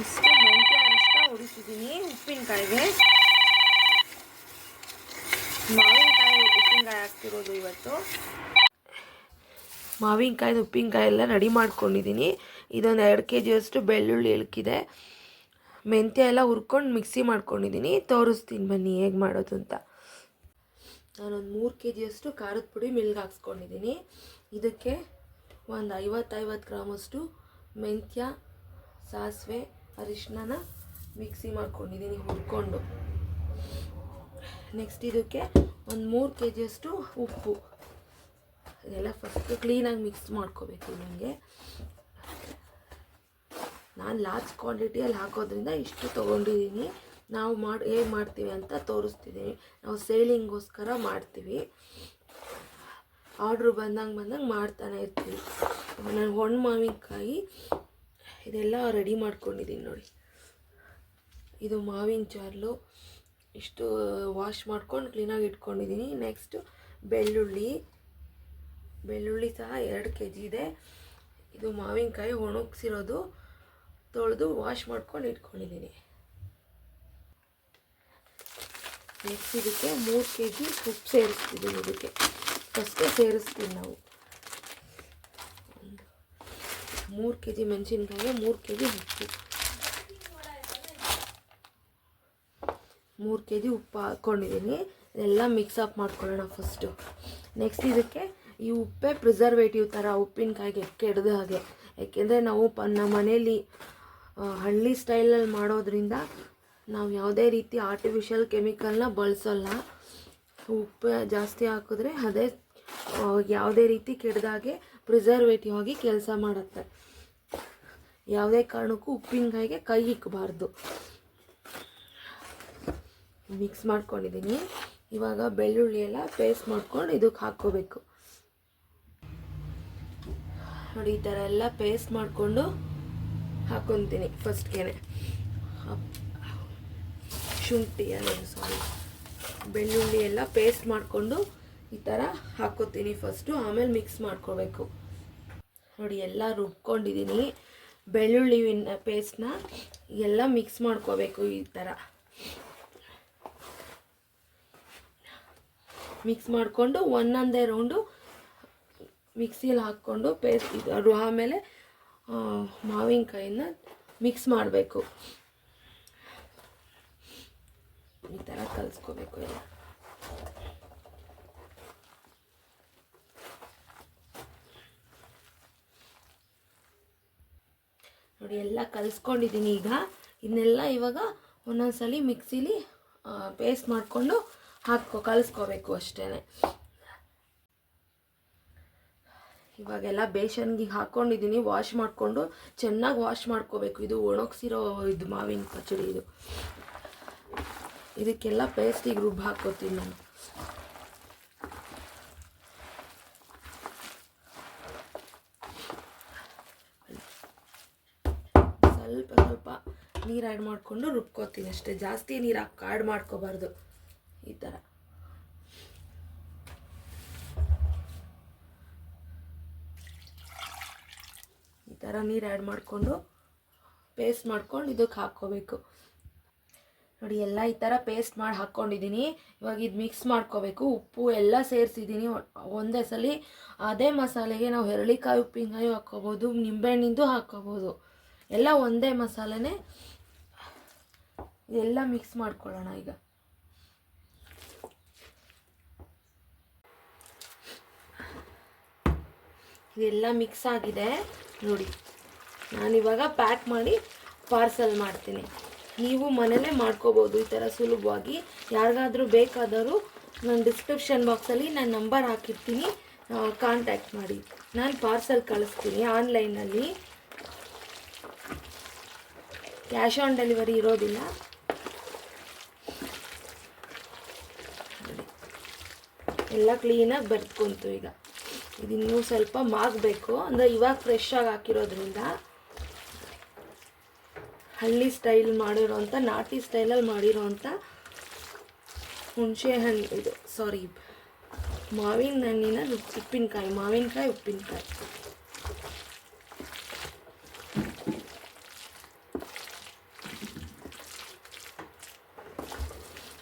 ಅಷ್ಟು ಮೆಂತ್ಯ ಅರಿಶಿನ ಉಡಿಸಿದ್ದೀನಿ ಉಪ್ಪಿನಕಾಯಿಗೆ ಮಾವಿನಕಾಯಿ ಉಪ್ಪಿನಕಾಯಿ ಹಾಕ್ತಿರೋದು ಇವತ್ತು ಮಾವಿನಕಾಯ್ದು ಉಪ್ಪಿನಕಾಯಿ ಎಲ್ಲ ರೆಡಿ ಮಾಡ್ಕೊಂಡಿದ್ದೀನಿ ಇದೊಂದು ಎರಡು ಕೆ ಜಿಯಷ್ಟು ಬೆಳ್ಳುಳ್ಳಿ ಇಳ್ಕಿದೆ ಮೆಂತ್ಯ ಎಲ್ಲ ಹುರ್ಕೊಂಡು ಮಿಕ್ಸಿ ಮಾಡ್ಕೊಂಡಿದ್ದೀನಿ ತೋರಿಸ್ತೀನಿ ಬನ್ನಿ ಹೇಗೆ ಮಾಡೋದು ಅಂತ ನಾನೊಂದು ಮೂರು ಕೆ ಜಿಯಷ್ಟು ಖಾರದ ಪುಡಿ ಮಿಲ್ಗೆ ಹಾಕ್ಸ್ಕೊಂಡಿದ್ದೀನಿ ಇದಕ್ಕೆ ಒಂದು ಐವತ್ತೈವತ್ತು ಗ್ರಾಮಷ್ಟು ಮೆಂತ್ಯ ಸಾಸಿವೆ ಅರಿಶಿನ ಮಿಕ್ಸಿ ಮಾಡ್ಕೊಂಡಿದ್ದೀನಿ ಹುರ್ಕೊಂಡು ನೆಕ್ಸ್ಟ್ ಇದಕ್ಕೆ ಒಂದು ಮೂರು ಕೆ ಜಿಯಷ್ಟು ಉಪ್ಪು ಇದೆಲ್ಲ ಫಸ್ಟು ಕ್ಲೀನಾಗಿ ಮಿಕ್ಸ್ ಮಾಡ್ಕೋಬೇಕು ನನಗೆ ನಾನು ಲಾರ್ಜ್ ಕ್ವಾಂಟಿಟಿಯಲ್ಲಿ ಹಾಕೋದ್ರಿಂದ ಇಷ್ಟು ತೊಗೊಂಡಿದ್ದೀನಿ ನಾವು ಮಾಡಿ ಹೇಗೆ ಮಾಡ್ತೀವಿ ಅಂತ ತೋರಿಸ್ತಿದ್ದೀನಿ ನಾವು ಸೇಲಿಂಗೋಸ್ಕರ ಮಾಡ್ತೀವಿ ಆರ್ಡ್ರ್ ಬಂದಂಗೆ ಬಂದಂಗೆ ಮಾಡ್ತಾನೆ ಇರ್ತೀವಿ ನಾನು ಹೊಣ್ಣು ಮಾವಿನಕಾಯಿ ಇದೆಲ್ಲ ರೆಡಿ ಮಾಡ್ಕೊಂಡಿದ್ದೀನಿ ನೋಡಿ ಇದು ಮಾವಿನ ಚಾರ್ಲು ಇಷ್ಟು ವಾಶ್ ಮಾಡ್ಕೊಂಡು ಕ್ಲೀನಾಗಿ ಇಟ್ಕೊಂಡಿದ್ದೀನಿ ನೆಕ್ಸ್ಟು ಬೆಳ್ಳುಳ್ಳಿ ಬೆಳ್ಳುಳ್ಳಿ ಸಹ ಎರಡು ಕೆ ಜಿ ಇದೆ ಇದು ಮಾವಿನಕಾಯಿ ಒಣಗಿಸಿರೋದು ತೊಳೆದು ವಾಶ್ ಮಾಡ್ಕೊಂಡು ಇಟ್ಕೊಂಡಿದ್ದೀನಿ ನೆಕ್ಸ್ಟ್ ಇದಕ್ಕೆ ಮೂರು ಕೆ ಜಿ ಉಪ್ಪು ಸೇರಿಸ್ತಿದ್ದೀನಿ ಇದಕ್ಕೆ ಫಸ್ಟೇ ಸೇರಿಸ್ತೀವಿ ನಾವು ಮೂರು ಕೆ ಜಿ ಮೆಣಸಿನ್ಕಾಯಿ ಮೂರು ಕೆ ಜಿ ಉಪ್ಪು ಮೂರು ಕೆ ಜಿ ಉಪ್ಪು ಹಾಕ್ಕೊಂಡಿದ್ದೀನಿ ಎಲ್ಲ ಮಿಕ್ಸ್ ಅಪ್ ಮಾಡ್ಕೊಳ್ಳೋಣ ಫಸ್ಟು ನೆಕ್ಸ್ಟ್ ಇದಕ್ಕೆ ಈ ಉಪ್ಪೇ ಪ್ರಿಸರ್ವೇಟಿವ್ ಥರ ಉಪ್ಪಿನಕಾಯಿಗೆ ಕೆಡ್ದ ಹಾಗೆ ಯಾಕೆಂದರೆ ನಾವು ಪ ನಮ್ಮ ಮನೇಲಿ ಹಳ್ಳಿ ಸ್ಟೈಲಲ್ಲಿ ಮಾಡೋದ್ರಿಂದ ನಾವು ಯಾವುದೇ ರೀತಿ ಆರ್ಟಿಫಿಷಿಯಲ್ ಕೆಮಿಕಲ್ನ ಬಳಸೋಲ್ಲ ಉಪ್ಪು ಜಾಸ್ತಿ ಹಾಕಿದ್ರೆ ಅದೇ ಯಾವುದೇ ರೀತಿ ಕೆಡ್ದಾಗೆ ಪ್ರಿಸರ್ವೇಟಿವ್ ಆಗಿ ಕೆಲಸ ಮಾಡುತ್ತೆ ಯಾವುದೇ ಕಾರಣಕ್ಕೂ ಉಪ್ಪಿನಕಾಯಿಗೆ ಕೈ ಇಕ್ಕಬಾರ್ದು ಮಿಕ್ಸ್ ಮಾಡ್ಕೊಂಡಿದ್ದೀನಿ ಇವಾಗ ಬೆಳ್ಳುಳ್ಳಿ ಎಲ್ಲ ಪೇಸ್ಟ್ ಮಾಡ್ಕೊಂಡು ಇದಕ್ಕೆ ಹಾಕ್ಕೋಬೇಕು ನೋಡಿ ಈ ಥರ ಎಲ್ಲ ಪೇಸ್ಟ್ ಮಾಡಿಕೊಂಡು ಹಾಕೊತೀನಿ ಫಸ್ಟ್ಗೆ ಶುಂಠಿ ಅಲ್ಲ ಸಾರಿ ಬೆಳ್ಳುಳ್ಳಿ ಎಲ್ಲ ಪೇಸ್ಟ್ ಮಾಡಿಕೊಂಡು ಈ ಥರ ಹಾಕ್ಕೋತೀನಿ ಫಸ್ಟು ಆಮೇಲೆ ಮಿಕ್ಸ್ ಮಾಡ್ಕೋಬೇಕು ನೋಡಿ ಎಲ್ಲ ರುಬ್ಕೊಂಡಿದ್ದೀನಿ ವಿನ್ ಪೇಸ್ಟ್ನ ಎಲ್ಲ ಮಿಕ್ಸ್ ಮಾಡ್ಕೋಬೇಕು ಈ ಥರ ಮಿಕ್ಸ್ ಮಾಡಿಕೊಂಡು ಒಂದೊಂದೇ ರೌಂಡು ಮಿಕ್ಸಿಯಲ್ಲಿ ಹಾಕ್ಕೊಂಡು ಪೇಸ್ಟ್ ಇದು ಆಮೇಲೆ ಮಾವಿನಕಾಯಿನ ಮಿಕ್ಸ್ ಮಾಡಬೇಕು ಈ ಥರ ಕಲಿಸ್ಕೋಬೇಕು ಎಲ್ಲ ನೋಡಿ ಎಲ್ಲ ಕಲಿಸ್ಕೊಂಡಿದ್ದೀನಿ ಈಗ ಇದನ್ನೆಲ್ಲ ಇವಾಗ ಒಂದೊಂದ್ಸಲಿ ಮಿಕ್ಸಿಲಿ ಪೇಸ್ಟ್ ಮಾಡಿಕೊಂಡು ಹಾಕೋ ಕಲಿಸ್ಕೋಬೇಕು ಅಷ್ಟೇ ಇವಾಗೆಲ್ಲ ಬೇಸನ್ಗೆ ಹಾಕ್ಕೊಂಡಿದ್ದೀನಿ ವಾಶ್ ಮಾಡಿಕೊಂಡು ಚೆನ್ನಾಗಿ ವಾಶ್ ಮಾಡ್ಕೋಬೇಕು ಇದು ಒಣಗಿಸಿರೋ ಇದು ಮಾವಿನ ಪಚಡಿ ಇದು ಇದಕ್ಕೆಲ್ಲ ಪೇಸ್ಟಿಗೆ ರುಬ್ಬಿ ಹಾಕೋತೀನಿ ನಾನು ಸ್ವಲ್ಪ ಸ್ವಲ್ಪ ನೀರು ಆ್ಯಡ್ ಮಾಡಿಕೊಂಡು ರುಬ್ಕೋತೀನಿ ಅಷ್ಟೇ ಜಾಸ್ತಿ ನೀರು ಹಾಕಿ ಆ್ಯಡ್ ಮಾಡ್ಕೋಬಾರ್ದು ಈ ಥರ ಈ ಥರ ನೀರು ಆ್ಯಡ್ ಮಾಡಿಕೊಂಡು ಪೇಸ್ಟ್ ಮಾಡ್ಕೊಂಡು ಇದಕ್ಕೆ ಹಾಕ್ಕೋಬೇಕು ನೋಡಿ ಎಲ್ಲ ಈ ಥರ ಪೇಸ್ಟ್ ಮಾಡಿ ಹಾಕ್ಕೊಂಡಿದ್ದೀನಿ ಇವಾಗ ಇದು ಮಿಕ್ಸ್ ಮಾಡ್ಕೋಬೇಕು ಉಪ್ಪು ಎಲ್ಲ ಸೇರಿಸಿದ್ದೀನಿ ಒಂದೇ ಸಲ ಅದೇ ಮಸಾಲೆಗೆ ನಾವು ಹೆರಳಿಕಾಯಿ ಉಪ್ಪಿನಕಾಯಿ ಹಾಕ್ಕೋಬೋದು ನಿಂಬೆಹಣ್ಣಿಂದು ಹಾಕ್ಕೋಬೋದು ಎಲ್ಲ ಒಂದೇ ಮಸಾಲೆನೇ ಎಲ್ಲ ಮಿಕ್ಸ್ ಮಾಡ್ಕೊಳ್ಳೋಣ ಈಗ ಇದೆಲ್ಲ ಮಿಕ್ಸ್ ಆಗಿದೆ ನೋಡಿ ನಾನಿವಾಗ ಪ್ಯಾಕ್ ಮಾಡಿ ಪಾರ್ಸಲ್ ಮಾಡ್ತೀನಿ ನೀವು ಮನೇಲೇ ಮಾಡ್ಕೋಬೋದು ಈ ಥರ ಸುಲಭವಾಗಿ ಯಾರಿಗಾದರೂ ಬೇಕಾದರೂ ನಾನು ಡಿಸ್ಕ್ರಿಪ್ಷನ್ ಬಾಕ್ಸಲ್ಲಿ ನಾನು ನಂಬರ್ ಹಾಕಿರ್ತೀನಿ ಕಾಂಟ್ಯಾಕ್ಟ್ ಮಾಡಿ ನಾನು ಪಾರ್ಸಲ್ ಕಳಿಸ್ತೀನಿ ಆನ್ಲೈನಲ್ಲಿ ಕ್ಯಾಶ್ ಆನ್ ಡೆಲಿವರಿ ಇರೋದಿಲ್ಲ ಎಲ್ಲ ಕ್ಲೀನಾಗಿ ಬರ್ತ್ಕೊಂತು ಈಗ ಇದಿನ್ನೂ ಸ್ವಲ್ಪ ಮಾಗಬೇಕು ಅಂದರೆ ಇವಾಗ ಫ್ರೆಶ್ ಆಗಿ ಹಾಕಿರೋದ್ರಿಂದ ಹಳ್ಳಿ ಸ್ಟೈಲ್ ಮಾಡಿರೋಂಥ ನಾಟಿ ಸ್ಟೈಲಲ್ಲಿ ಮಾಡಿರೋಂಥ ಹುಣಸೆ ಹಣ್ಣು ಇದು ಸಾರಿ ಮಾವಿನ ಹಣ್ಣಿನ ಉಪ್ಪಿನಕಾಯಿ ಮಾವಿನಕಾಯಿ ಉಪ್ಪಿನಕಾಯಿ